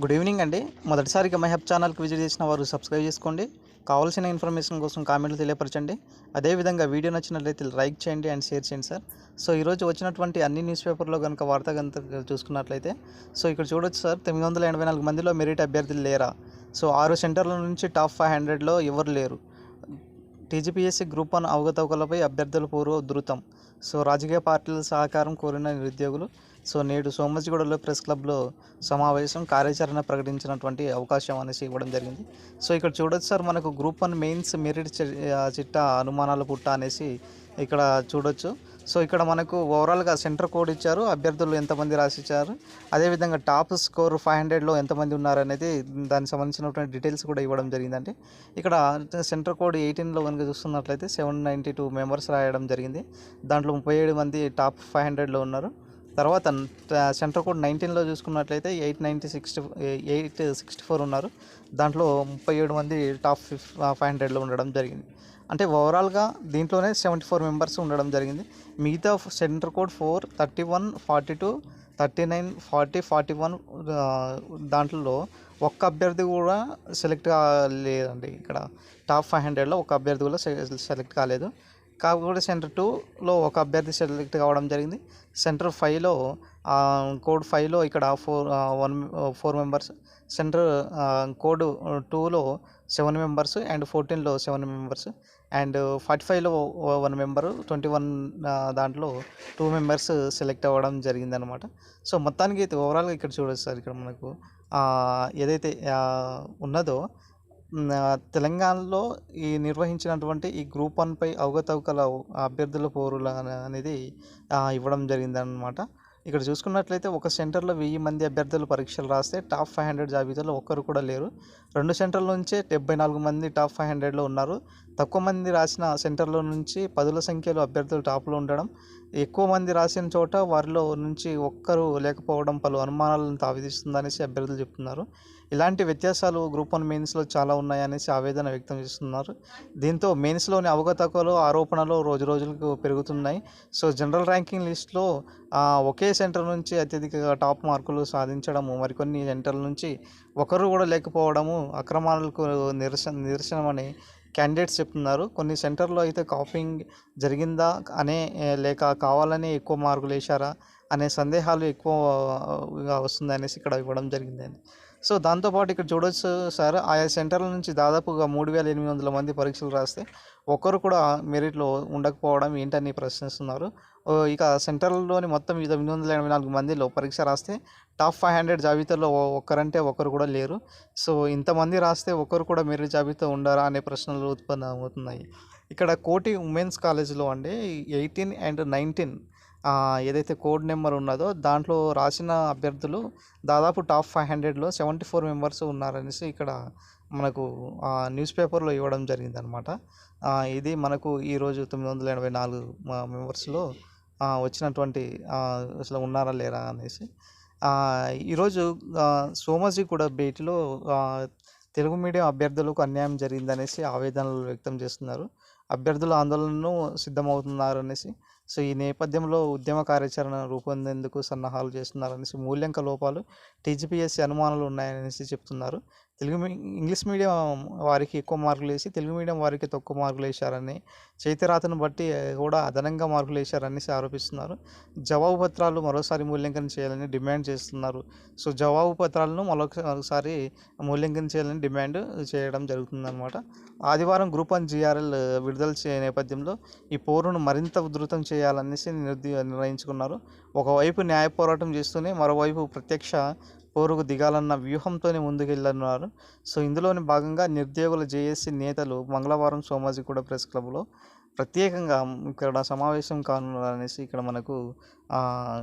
Good evening అండి. మొదటిసారిగా my hub ఛానల్కి విజిట్ చేసిన వారు సబ్స్క్రైబ్ చేసుకోండి. కావాల్సిన ఇన్ఫర్మేషన్ కోసం కామెంట్లు తెలియపరచండి. అదేవిధంగా వీడియో నచ్చినట్లయితే లైక్ చేయండి అండ్ షేర్ చేయండి సార్. సో ఈరోజు వచ్చినటువంటి అన్ని న్యూస్ పేపర్లో కనుక వార్త కనుక చూసుకున్నట్లయితే సో ఇక్కడ చూడొచ్చు సార్ తొమ్మిది వందల ఎనభై నాలుగు మందిలో మెరిట్ అభ్యర్థులు లేరా? సో ఆరు సెంటర్ల నుంచి టాప్ ఫైవ్ హండ్రెడ్లో ఎవరు లేరు? టీజీపీఎస్సీ గ్రూప్ వన్ అవగతవకలపై అభ్యర్థుల పూర్వ ఉధృతం. సో రాజకీయ పార్టీల సహకారం కోరిన నిరుద్యోగులు సో నేడు సోమజిగూడలో ప్రెస్ క్లబ్లో సమావేశం కార్యాచరణ ప్రకటించినటువంటి అవకాశం అనేసి ఇవ్వడం జరిగింది. సో ఇక్కడ చూడొచ్చు సార్ మనకు గ్రూప్ వన్ మెయిన్స్ మెరిట్ చిట్టా అనుమానాల పుట్ట అనేసి ఇక్కడ చూడొచ్చు. సో ఇక్కడ మనకు ఓవరాల్గా సెంటర్ కోడ్ ఇచ్చారు. అభ్యర్థులు ఎంతమంది రాసిచ్చారు? అదేవిధంగా టాప్ స్కోర్ ఫైవ్ హండ్రెడ్లో ఎంతమంది ఉన్నారనేది దానికి సంబంధించినటువంటి డీటెయిల్స్ కూడా ఇవ్వడం జరిగిందండి. ఇక్కడ సెంటర్ కోడ్ ఎయిటీన్లో కనుక చూస్తున్నట్లయితే సెవెన్ నైంటీ టూ మెంబర్స్ రాయడం జరిగింది. దాంట్లో ముప్పై ఏడు మంది టాప్ ఫైవ్ హండ్రెడ్లో ఉన్నారు. తర్వాత సెంటర్ కోడ్ నైన్టీన్లో చూసుకున్నట్లయితే eight ninety sixty eight sixty four ఉన్నారు. దాంట్లో ముప్పై ఏడు మంది టాప్ ఫిఫ్ ఫైవ్ హండ్రెడ్లో ఉండడం జరిగింది. అంటే ఓవరాల్గా దీంట్లోనే సెవెంటీ ఫోర్ మెంబర్స్ ఉండడం జరిగింది. మిగతా centre code four thirty one forty two thirty nine forty forty one దాంట్లో ఒక్క అభ్యర్థి కూడా సెలెక్ట్ కాలేదండి. ఇక్కడ టాప్ ఫైవ్ హండ్రెడ్లో ఒక అభ్యర్థి కూడా సె- సెలెక్ట్ కాలేదు. కాకపోతే సెంటర్ టూలో ఒక అభ్యర్థి సెలెక్ట్ కావడం జరిగింది. సెంటర్ ఫైవ్లో కోడ్ ఫైవ్లో ఇక్కడ four one four members. Centre code టూలో సెవెన్ మెంబర్స్ అండ్ ఫోర్టీన్లో సెవెన్ మెంబర్స్. అండ్ ఫార్టీ ఫైవ్లో వన్ మెంబరు ట్వంటీ వన్ దాంట్లో టూ మెంబర్స్ సెలెక్ట్ అవ్వడం జరిగిందనమాట. సో మొత్తానికి అయితే ఓవరాల్గా ఇక్కడ చూడొచ్చు సార్ ఇక్కడ మనకు ఏదైతే ఉన్నదో తెలంగాణలో ఈ నిర్వహించినటువంటి ఈ గ్రూప్ వన్పై అవగతవకల అభ్యర్థుల పోరుల అనేది ఇవ్వడం జరిగిందనమాట ఇక్కడ చూసుకున్నట్లయితే ఒక సెంటర్లో వెయ్యి మంది అభ్యర్థులు పరీక్షలు రాస్తే టాప్ ఫైవ్ హండ్రెడ్ జాబితాలో ఒక్కరు కూడా లేరు. రెండు సెంటర్ల నుంచే డెబ్బై నాలుగు మంది టాప్ ఫైవ్ హండ్రెడ్లో ఉన్నారు. తక్కువ మంది రాసిన సెంటర్లో నుంచి పదుల సంఖ్యలో అభ్యర్థులు టాప్లో ఉండడం ఎక్కువ మంది రాసిన చోట వారిలో నుంచి ఒక్కరు లేకపోవడం పలు అనుమానాలను తావిదిస్తుందనేసి అభ్యర్థులు చెప్తున్నారు. ఇలాంటి వ్యత్యాసాలు గ్రూప్ వన్ మెయిన్స్లో చాలా ఉన్నాయనేసి ఆవేదన వ్యక్తం చేస్తున్నారు. దీంతో మెయిన్స్లోని అవగతకలు ఆరోపణలు రోజు రోజులకు పెరుగుతున్నాయి. సో జనరల్ ర్యాంకింగ్ లిస్ట్లో ఒకే సెంటర్ నుంచి అత్యధిక టాప్ మార్కులు సాధించడము మరికొన్ని సెంటర్ల నుంచి ఒకరు కూడా లేకపోవడము అక్రమాలకు నిరసన నిరసనమని క్యాండిడేట్స్ చెప్తున్నారు. కొన్ని సెంటర్లో అయితే కాపింగ్ జరిగిందా అనే లేక కావాలని ఎక్కువ మార్కులు వేశారా అనే సందేహాలు ఎక్కువగా వస్తుంది అనేసి ఇక్కడ ఇవ్వడం జరిగిందండి. సో దాంతోపాటు ఇక్కడ చూడొచ్చు సార్. ఆయా సెంటర్ల నుంచి దాదాపుగా మూడు వేల ఎనిమిది వందల మంది పరీక్షలు రాస్తే ఒకరు కూడా మెరిట్లో ఉండకపోవడం ఏంటని ప్రశ్నిస్తున్నారు. ఇక సెంటర్లోని మొత్తం తొమ్మిది వందల ఎనభై నాలుగు మందిలో పరీక్ష రాస్తే టాప్ ఫైవ్ హండ్రెడ్ జాబితాలో ఒక్కరంటే ఒకరు కూడా లేరు. సో ఇంతమంది రాస్తే ఒకరు కూడా మెరిట్ జాబితా ఉండారా అనే ప్రశ్నలు ఉత్పన్నం అవుతున్నాయి ఇక్కడ కోటి ఉమెన్స్ కాలేజీలో అండి ఎయిటీన్ అండ్ నైన్టీన్ ఏదైతే కోడ్ నెంబర్ ఉన్నదో దాంట్లో రాసిన అభ్యర్థులు దాదాపు టాప్ ఫైవ్ హండ్రెడ్లో సెవెంటీ ఫోర్ మెంబర్స్ ఉన్నారనేసి ఇక్కడ మనకు ఆ, న్యూస్ పేపర్లో ఇవ్వడం జరిగిందనమాట ఇది మనకు ఈరోజు తొమ్మిది వందల ఎనభై నాలుగు మెంబర్స్లో వచ్చినటువంటి అసలు ఉన్నారా లేరా అనేసి. ఈరోజు సోమజీ సోమాజీ కూడా భేటీలో తెలుగు మీడియం అభ్యర్థులకు అన్యాయం జరిగిందనేసి ఆవేదనలు వ్యక్తం చేస్తున్నారు. అభ్యర్థుల ఆందోళనను సిద్ధమవుతున్నారు అనేసి సో ఈ నేపథ్యంలో ఉద్యమ కార్యాచరణ రూపొందేందుకు సన్నాహాలు చేస్తున్నారనేసి మూల్యాంక లోపాలు టీజీపీఎస్సీ అనుమానాలు ఉన్నాయనేసి చెప్తున్నారు. తెలుగు ఇంగ్లీష్ మీడియం వారికి ఎక్కువ మార్కులు వేసి తెలుగు మీడియం వారికి తక్కువ మార్కులు వేశారని చేతిరాతను బట్టి కూడా అదనంగా మార్కులు వేశారని ఆరోపిస్తున్నారు. జవాబు పత్రాలు మరోసారి మూల్యాంకనం చేయాలని డిమాండ్ చేస్తున్నారు. సో జవాబు పత్రాలను మరొక మరోసారి మూల్యాంకనం చేయాలని డిమాండ్ చేయడం జరుగుతుందన్నమాట. ఆదివారం గ్రూప్ వన్ జిఆర్ఎల్ విడుదల చే నేపథ్యంలో ఈ పోరును మరింత ఉధృతం చేయాలనేసి నిర్ది నిర్ణయించుకున్నారు. ఒకవైపు న్యాయ పోరాటం చేస్తూనే మరోవైపు ప్రత్యక్ష పోరుకు దిగాలన్న వ్యూహంతోనే ముందుకెళ్ళనున్నారు సో ఇందులోని భాగంగా నిరుద్యోగుల జేఏసీ నేతలు మంగళవారం సోమాజిగూడ ప్రెస్ క్లబ్లో ప్రత్యేకంగా ఇక్కడ సమావేశం కానున్నారనేసి ఇక్కడ మనకు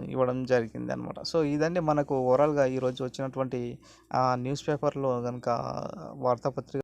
ఇవ్వడం జరిగింది అనమాట సో ఇదండి మనకు ఓవరాల్గా ఈరోజు వచ్చినటువంటి న్యూస్ పేపర్లో కనుక వార్తాపత్రిక